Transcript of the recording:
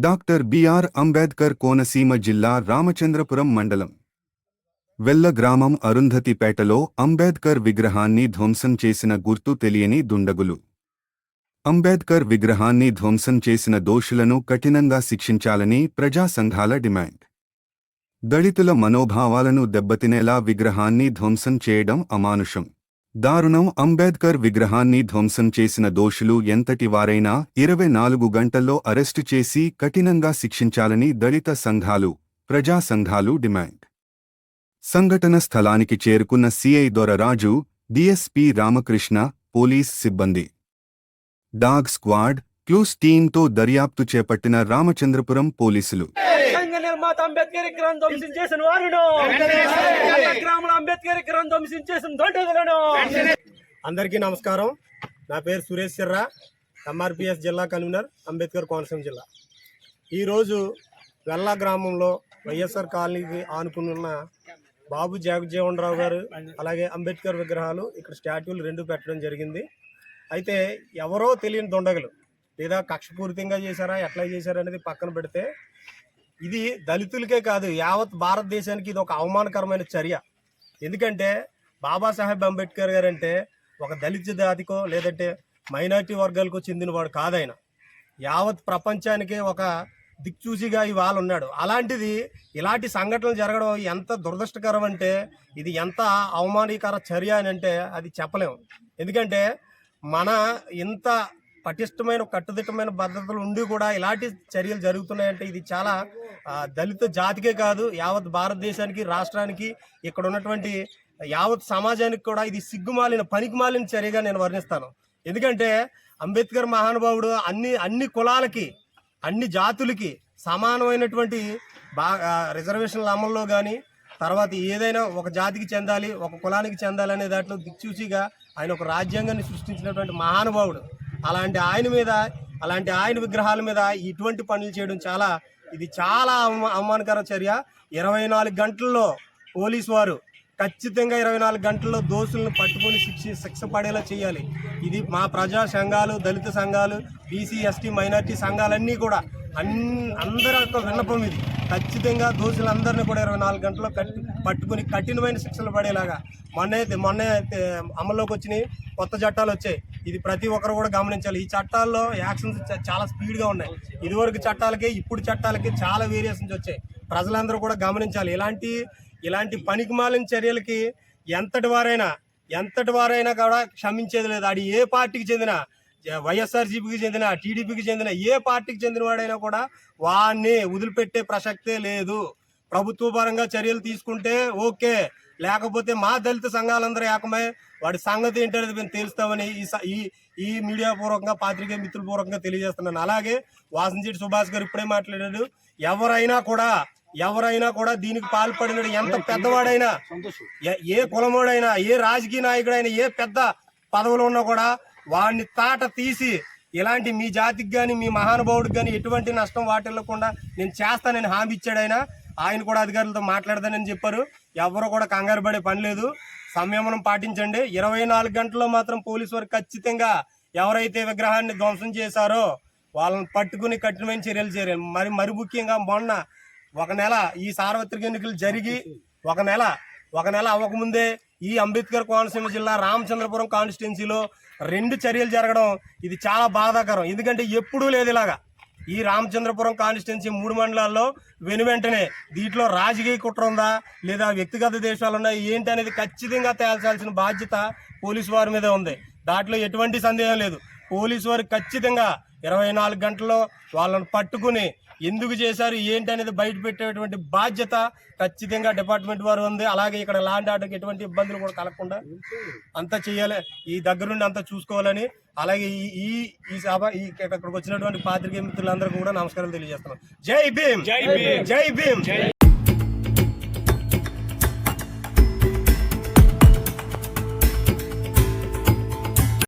Doctor BR Ambedkar Konaseema జిల్లా రామచంద్రపురం మండలం వెల్ల గ్రామం అరుంధతిపేటలో అంబేద్కర్ విగ్రహాన్ని ధ్వంసం చేసిన గుర్తు తెలియని దుండగులు. అంబేద్కర్ విగ్రహాన్ని ధ్వంసం చేసిన దోషులను కఠినంగా శిక్షించాలని ప్రజా సంఘాల డిమాండ్. దళితుల మనోభావాలను దెబ్బతినేలా విగ్రహాన్ని ధ్వంసం చేయడం అమానుషం. దారుణం అంబేద్కర్ విగ్రహాన్ని ధ్వంసం చేసిన దోషులు ఎంతటి వారైనా ఇరవై నాలుగు గంటల్లో అరెస్టు చేసి కఠినంగా శిక్షించాలని దళిత సంఘాలు ప్రజా సంఘాలు డిమాండ్. సంఘటన స్థలానికి చేరుకున్న CI Doraraju DSP Ramakrishna police సిబ్బంది. డాగ్ స్క్వాడ్ క్లూస్ టీంతో దర్యాప్తు చేపట్టిన రామచంద్రపురం పోలీసులు. నిర్మాత అంబేద్కర్ విగ్రహం ధ్వంసించేసిన వారును. గ్రామంలో అంబేద్కర్ విగ్రహం అందరికీ నమస్కారం. నా పేరు సురేష్ చిర్రా ఎంఆర్పిఎస్ జిల్లా కన్వీనర్ అంబేద్కర్ కోనసీమ జిల్లా. ఈరోజు వెల్లా గ్రామంలో వైఎస్ఆర్ కాలనీకి ఆనుకుని ఉన్న బాబు జగజ్జీవన్ రావు గారు అలాగే అంబేద్కర్ విగ్రహాలు ఇక్కడ స్టాట్యూలు రెండు పెట్టడం జరిగింది. అయితే ఎవరో తెలియని దొండగలు. లేదా కక్షపూరితంగా చేశారా ఎట్లా చేశారా అనేది పక్కన పెడితే ఇది దళితులకే కాదు యావత్ భారతదేశానికి ఇది ఒక అవమానకరమైన చర్య. ఎందుకంటే బాబాసాహెబ్ అంబేద్కర్ గారు అంటే ఒక దళిత జాతికో లేదంటే మైనారిటీ వర్గాలకు చెందినవాడు కాదాయన. యావత్ ప్రపంచానికే ఒక దిక్చూసిగా ఇవాళ ఉన్నాడు. అలాంటిది ఇలాంటి సంఘటనలు జరగడం ఎంత దురదృష్టకరం అంటే ఇది ఎంత అవమానకర చర్య అని అంటే అది చెప్పలేము ఎందుకంటే మన ఇంత పటిష్టమైన కట్టుదిట్టమైన భద్రతలు ఉండి కూడా ఇలాంటి చర్యలు జరుగుతున్నాయంటే ఇది చాలా దళిత జాతికే కాదు యావత్ భారతదేశానికి రాష్ట్రానికి ఇక్కడ ఉన్నటువంటి యావత్ సమాజానికి కూడా ఇది సిగ్గుమాలిన పనికిమాలిన చర్యగా నేను వర్ణిస్తాను. ఎందుకంటే అంబేద్కర్ మహానుభావుడు అన్ని అన్ని కులాలకి అన్ని జాతులకి సమానమైనటువంటి బా రిజర్వేషన్ల అమల్లో కానీ తర్వాత ఏదైనా ఒక జాతికి చెందాలి ఒక కులానికి చెందాలి అనే దాంట్లో దిక్చూచిగా ఆయన ఒక రాజ్యాంగాన్ని సృష్టించినటువంటి మహానుభావుడు. అలాంటి ఆయన మీద అలాంటి ఆయన విగ్రహాల మీద ఇటువంటి పనులు చేయడం చాలా ఇది చాలా అవమా- అవమానకర చర్య. ఇరవై నాలుగు గంటల్లో పోలీసు వారు ఖచ్చితంగా ఇరవై నాలుగు గంటల్లో దోషులను పట్టుకొని శిక్ష శిక్ష పడేలా చేయాలి. ఇది మా ప్రజా సంఘాలు దళిత సంఘాలు బీసీ ఎస్టీ మైనార్టీ సంఘాలన్నీ కూడా అన్ అందరి యొక్క విన్నపం ఇది. ఖచ్చితంగా దోషులందరినీ కూడా ఇరవై నాలుగు గంటల్లో కట్టి పట్టుకుని కఠినమైన శిక్షలు పడేలాగా మొన్నే మొన్నే అమల్లోకి వచ్చినాయి. కొత్త చట్టాలు వచ్చాయి. ఇది ప్రతి ఒక్కరు కూడా గమనించాలి. ఈ చట్టాల్లో యాక్షన్స్ చాలా స్పీడ్గా ఉన్నాయి. ఇదివరకు చట్టాలకి ఇప్పుడు చట్టాలకి చాలా వేరియేషన్స్ వచ్చాయి. ప్రజలందరూ కూడా గమనించాలి. ఇలాంటి ఇలాంటి పనికిమాలిన చర్యలకి ఎంతటి వారైనా ఎంతటి వారైనా కూడా క్షమించేది లేదు. అది ఏ పార్టీకి చెందిన వైఎస్ఆర్సీపీకి చెందిన టీడీపీకి చెందిన ఏ పార్టీకి చెందిన వాడైనా కూడా వాడిని వదిలిపెట్టే ప్రసక్తే లేదు. ప్రభుత్వ పరంగా చర్యలు తీసుకుంటే ఓకే. లేకపోతే మా దళిత సంఘాలందరూ ఏకమై వాడి సంగతి ఏంటనేది మేము తెలుస్తామని ఈ ఈ మీడియా పూర్వకంగా పాత్రికేయ మిత్రుల పూర్వకంగా తెలియజేస్తున్నాను. అలాగే వాసంశెట్టి సుభాష్ గారు ఇప్పుడే మాట్లాడాడు. ఎవరైనా కూడా ఎవరైనా కూడా దీనికి పాల్పడిన ఎంత పెద్దవాడైనా ఏ- కులమోడైనా ఏ రాజకీయ నాయకుడైనా ఏ పెద్ద పదవులు ఉన్నా కూడా వాడిని తాట తీసి ఇలాంటి మీ జాతికి కానీ మీ మహానుభావుడికి కానీ ఎటువంటి నష్టం వాటిల్లకుండా నేను చేస్తానని హామీ ఇచ్చాడు ఆయన. ఆయన కూడా అధికారులతో మాట్లాడతానని చెప్పారు. ఎవరు కూడా కంగారు పడే పని లేదు. సంయమనం పాటించండి. ఇరవై నాలుగు గంటల్లో మాత్రం పోలీసు వారు ఖచ్చితంగా ఎవరైతే విగ్రహాన్ని ధ్వంసం చేశారో వాళ్ళని పట్టుకుని కఠినమైన చర్యలు చేయాలి. మరి మరి ముఖ్యంగా మొన్న ఒక నెల ఈ సార్వత్రిక ఎన్నికలు జరిగి ఒక నెల ఒక నెల అవ్వకముందే ఈ అంబేద్కర్ కోనసీమ జిల్లా రామచంద్రపురం కాన్స్టిట్యున్సీలో రెండు చర్యలు జరగడం ఇది చాలా బాధాకరం. ఎందుకంటే ఎప్పుడూ లేదు ఇలాగా. ఈ రామచంద్రపురం కాన్స్టిట్యున్సీ మూడు మండలాల్లో వెను వెంటనే దీంట్లో రాజకీయ కుట్ర ఉందా? లేదా వ్యక్తిగత దేశాలు ఉన్నాయి? ఏంటి అనేది ఖచ్చితంగా తేల్చాల్సిన బాధ్యత పోలీసు వారి మీద ఉంది. దాంట్లో ఎటువంటి సందేహం లేదు. పోలీసు వారు ఖచ్చితంగా ఇరవై నాలుగు గంటల్లో వాళ్ళని పట్టుకుని ఎందుకు చేశారు ఏంటి అనేది బయట పెట్టేటువంటి బాధ్యత ఖచ్చితంగా డిపార్ట్మెంట్ వారు ఉంది. అలాగే ఇక్కడ లాండ్ ఆర్డర్కి ఎటువంటి ఇబ్బందులు కూడా కలగకుండా అంతా చేయాలి ఈ దగ్గరుండి అంతా చూసుకోవాలని అలాగే ఈ ఈ సభ ఈ ఇక్కడికి వచ్చినటువంటి పాత్రికేయ మిత్రులందరికీ కూడా నమస్కారం తెలియజేస్తున్నాం. జై భీమ్! జై భీమ్! జై భీమ్!